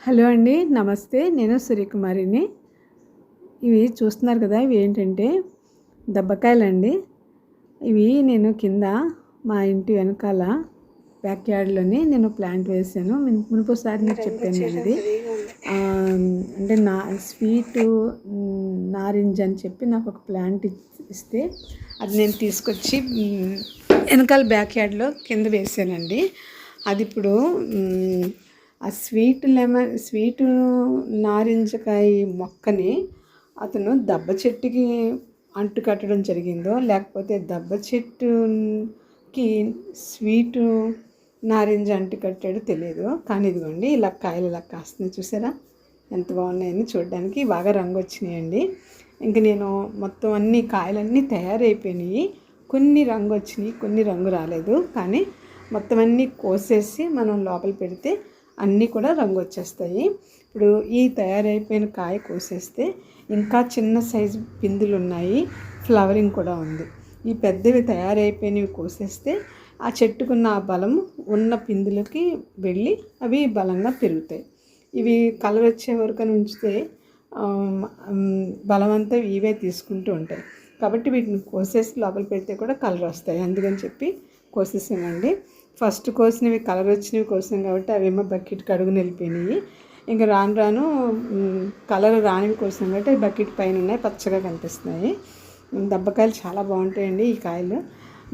Hello అండి నమస్తే. నేను సూర్యకుమారిని. ఇవి చూస్తున్నారు కదా ఇవి ఏంటంటే దబ్బకాయలండి. ఇవి నేను కింద మా ఇంటి వెనకాల బ్యాక్ యార్డ్లోని నేను ప్లాంట్ వేసాను. మున్- మునుపుసారి మీకు చెప్పాను నేను ఇది ఆ, అంటే నా స్వీటు నారింజ అని చెప్పి నాకు ఒక ప్లాంట్ ఇస్తే అది నేను తీసుకొచ్చి వెనకాల బ్యాక్ యార్డ్లో కింద వేసానండి. అది ఇప్పుడు ఆ స్వీట్ లెమన్ స్వీటు నారింజకాయ మొక్కని అతను దెబ్బ చెట్టుకి అంటు కట్టడం జరిగిందో లేకపోతే దెబ్బ చెట్టుకి స్వీటు నారింజ అంటు కట్టాడో తెలియదు. కానీ ఇదిగోండి ఇలా కాయలు ఇలా కాస్తున్నాయి చూసారా? ఎంత బాగున్నాయని చూడడానికి బాగా రంగు వచ్చినాయండి. ఇంక నేను మొత్తం అన్ని కాయలన్నీ తయారైపోయినాయి. కొన్ని రంగు వచ్చినాయి కొన్ని రంగు రాలేదు. కానీ మొత్తం అన్నీ కోసేసి మనం లోపల పెడితే అన్నీ కూడా రంగు వచ్చేస్తాయి ఇప్పుడు ఈ తయారైపోయిన కాయ కోసేస్తే ఇంకా చిన్న సైజు పిందులు ఉన్నాయి ఫ్లవరింగ్ కూడా ఉంది. ఈ పెద్దవి తయారైపోయినవి కోసేస్తే ఆ చెట్టుకున్న ఆ బలం ఉన్న పిందులకి వెళ్ళి అవి బలంగా పెరుగుతాయి. ఇవి కలర్ వచ్చే వరకు ఉంచితే బలమంతా ఇవే తీసుకుంటూ ఉంటాయి. కాబట్టి వీటిని కోసేసి లోపల పెడితే కూడా కలర్ వస్తాయి. అందుకని చెప్పి కోసేసామండి ఫస్ట్ కోసినవి కలర్ వచ్చినవి కోసాం కాబట్టి అవేమో బకెట్ కడుగు నిలిపోయినాయి ఇంకా రాను రాను కలర్ రానివి కోసం కాబట్టి అవి బకెట్ పైన ఉన్నాయి పచ్చగా కనిపిస్తున్నాయి. దబ్బకాయలు చాలా బాగుంటాయండి ఈ కాయలు.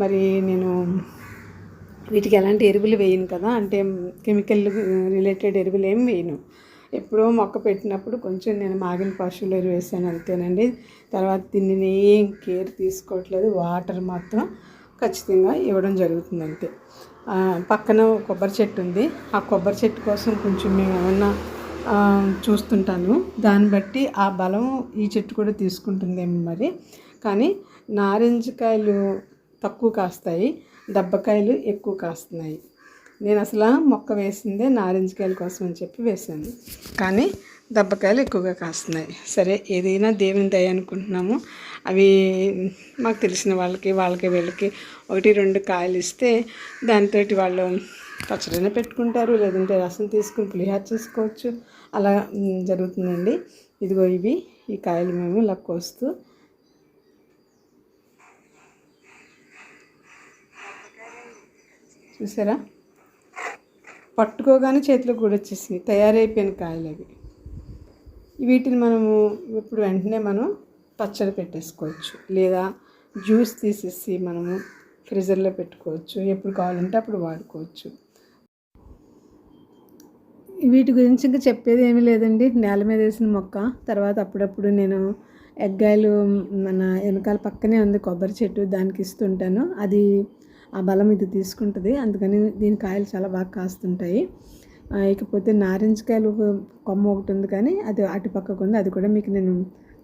మరి నేను వీటికి ఎలాంటి ఎరువులు వేయను కదా అంటే కెమికల్ రిలేటెడ్ ఎరువులు ఏం వేయను. ఎప్పుడో మొక్క పెట్టినప్పుడు కొంచెం నేను మాగిన పశువులు ఎరువు వేసాను అంతేనండి. తర్వాత దీన్ని ఏం కేర్ తీసుకోవట్లేదు వాటర్ మాత్రం ఖచ్చితంగా ఇవ్వడం జరుగుతుంది అంతే పక్కన కొబ్బరి చెట్టు ఉంది. ఆ కొబ్బరి చెట్టు కోసం కొంచెం మేము ఏమన్నా చూస్తుంటాను. దాన్ని బట్టి ఆ బలం ఈ చెట్టు కూడా తీసుకుంటుందేమో మరి. కానీ నారింజకాయలు తక్కువ కాస్తాయి దబ్బకాయలు ఎక్కువ కాస్తున్నాయి. నేను అసలు మొక్క వేసిందే నారింజకాయల కోసం అని చెప్పి వేసాను కానీ దబ్బకాయలు ఎక్కువగా కాస్తున్నాయి. సరే ఏదైనా దేవుని దయ అనుకుంటున్నాము. అవి మాకు తెలిసిన వాళ్ళకి వాళ్ళకి వీళ్ళకి ఒకటి రెండు కాయలు ఇస్తే దానితోటి వాళ్ళు పచ్చడిన పెట్టుకుంటారు లేదంటే రసం తీసుకుని పులిహార చేసుకోవచ్చు. అలా జరుగుతుందండి. ఇదిగో ఇవి ఈ కాయలు మేము ఇలా కోస్తూ చూసారా? పట్టుకోగానే చేతిలో కూడా వచ్చేసింది తయారైపోయిన కాయలు అవి. వీటిని మనము ఇప్పుడు వెంటనే మనం పచ్చడి పెట్టేసుకోవచ్చు. లేదా జ్యూస్ తీసేసి మనము ఫ్రిజర్లో పెట్టుకోవచ్చు. ఎప్పుడు కావాలంటే అప్పుడు వాడుకోవచ్చు. వీటి గురించి ఇంకా చెప్పేది ఏమీ లేదండి. నేల మీద వేసిన మొక్క తర్వాత అప్పుడప్పుడు నేను ఎగ్గాయలు మన వెనకాల పక్కనే ఉంది కొబ్బరి చెట్టు దానికి ఇస్తుంటాను. అది ఆ బలం ఇది తీసుకుంటుంది. అందుకని దీని కాయలు చాలా బాగా కాస్తుంటాయి. ఇకపోతే నారింజకాయలు ఒక కొమ్మ ఒకటి ఉంది కానీ అది అటుపక్కకు ఉంది. అది కూడా మీకు నేను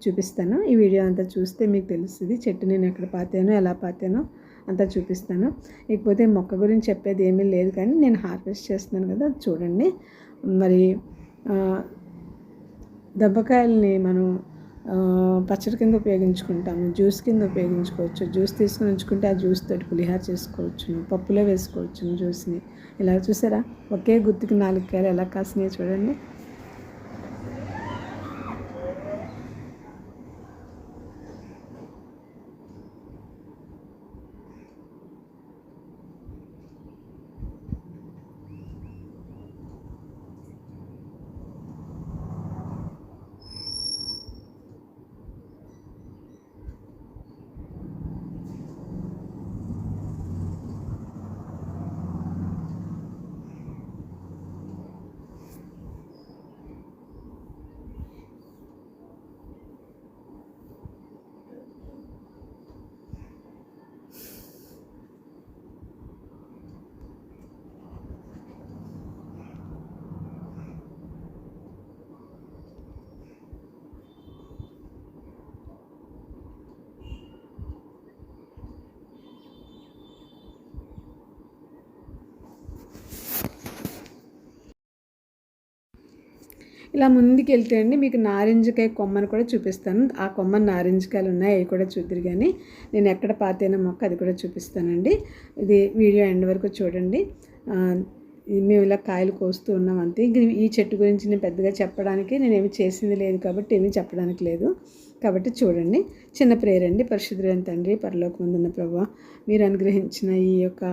చూపిస్తాను. ఈ వీడియో అంతా చూస్తే మీకు తెలుస్తుంది. చెట్టు నేను ఎక్కడ పాతానో ఎలా పాతానో అంతా చూపిస్తాను. ఇకపోతే మొక్క గురించి చెప్పేది ఏమీ లేదు కానీ నేను హార్వెస్ట్ చేస్తున్నాను కదా అది చూడండి. మరి దెబ్బకాయల్ని మనం పచ్చడి కింద ఉపయోగించుకుంటాము జ్యూస్ కింద ఉపయోగించుకోవచ్చు. జ్యూస్ తీసుకుని ఉంచుకుంటే ఆ జ్యూస్ తోటి పులిహార చేసుకోవచ్చు పప్పులో వేసుకోవచ్చు జ్యూస్ని. ఇలా చూసారా? ఒకే గుత్తికి నాలుగు కాయలు ఎలా కాసినాయో చూడండి. ఇలా ముందుకు వెళ్తే అండి మీకు నారింజకాయ కొమ్మను కూడా చూపిస్తాను. ఆ కొమ్మ నారింజకాయలు ఉన్నాయి అవి కూడా చూద్దరు కానీ నేను ఎక్కడ పాతైన మొక్క అది కూడా చూపిస్తానండి. ఇది వీడియో ఎండ్ వరకు చూడండి. మేము ఇలా కాయలు కోస్తూ ఉన్నాం అంతే ఇంక ఈ చెట్టు గురించి నేను పెద్దగా చెప్పడానికి నేను చేసింది లేదు కాబట్టి ఏమీ చెప్పడానికి లేదు. కాబట్టి చూడండి చిన్న ప్రేయర్ అండి. పరిశుద్ధులైన తండ్రి పరలోకమందున్న ప్రభా మీరు అనుగ్రహించిన ఈ యొక్క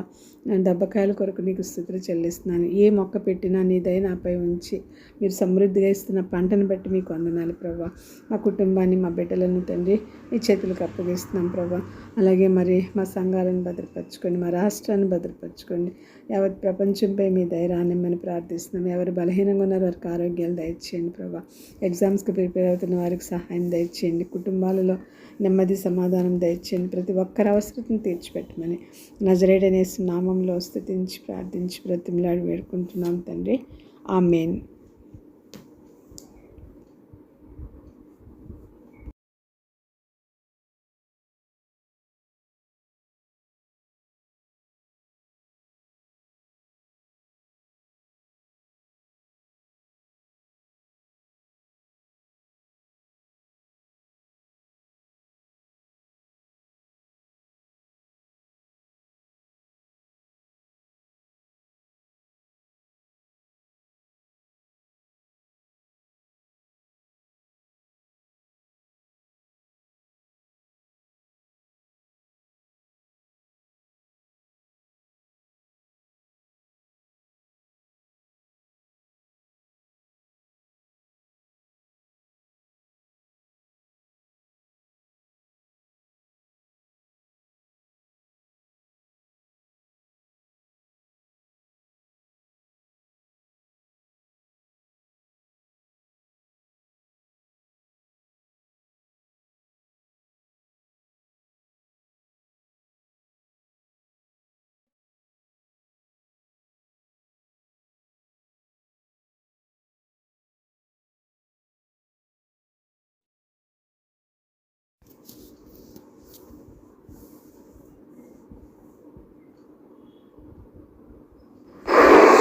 దెబ్బకాయల కొరకు నీకు స్థుతులు చెల్లిస్తున్నాను. ఏ మొక్క పెట్టినా నీ దయ నాపై ఉంచి మీరు సమృద్ధిగా ఇస్తున్న పంటను బట్టి మీకు వందనాలు ప్రభా మా కుటుంబాన్ని మా బిడ్డలను తండ్రి మీ చేతులకు అప్పగిస్తున్నాం ప్రభా అలాగే మరి మా సంఘాలను భద్రపరచుకోండి మా రాష్ట్రాన్ని భద్రపరచుకోండి. యావత్ ప్రపంచంపై మీ ధైర్యాన్ని ప్రార్థిస్తున్నాం. ఎవరు బలహీనంగా ఉన్నారో వారికి ఆరోగ్యాలు దయచేయండి ప్రభా. ఎగ్జామ్స్కి ప్రిపేర్ అవుతున్న వారికి సహాయం దయచేయండి. కుటుంబాలలో నెమ్మది సమాధానం దయచేయండి. ప్రతి ఒక్కరి అవసరతను తీర్చిపెట్టమని నజరేడనేసి నామంలో స్థుతించి ప్రార్థించి బ్రతిమలాడి వేడుకుంటున్నాం తండ్రి. ఆ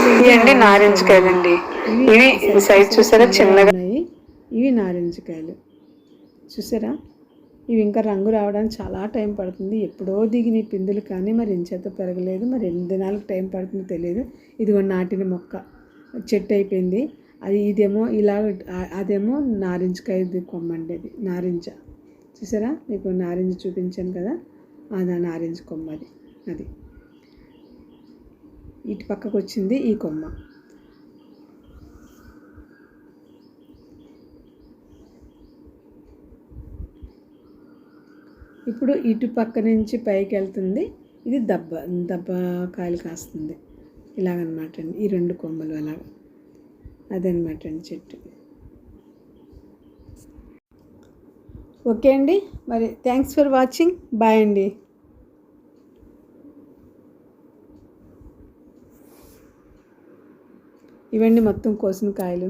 మెయిన్ నారింజ నారింజకాయలండి. ఇవి సైజ్ చూసారా? చిన్నగా ఇవి నారింజ కాయలు చూసారా? ఇవి ఇంకా రంగు రావడానికి చాలా టైం పడుతుంది. ఎప్పుడో దిగిన పిందులు కానీ మరి ఇంచేత పెరగలేదు. మరి ఎన్ని దినాలకు టైం పడుతుందో తెలియదు. ఇదిగో నాటిన మొక్క. చెట్టు అయిపోయింది. అది ఇదేమో ఇలా అదేమో నారింజకాయ కొమ్మండి అది. నారింజ. చూసారా? మీకు నారింజ చూపించాను కదా? అది నారింజ కొమ్మ అది. అది. ఇటు పక్కకు వచ్చింది ఈ కొమ్మ. ఇప్పుడు ఇటు పక్క నుంచి పైకి వెళ్తుంది ఇది దబ్బ దెబ్బ కాయలు కాస్తుంది. ఇలాగనమాట అండి. ఈ రెండు కొమ్మలు అలాగ అదనమాట అండి చెట్టు. ఓకే అండి. మరి థ్యాంక్స్ ఫర్ వాచింగ్. బాయ్ అండి. ఇవండి మొత్తం కోసిన కాయలు.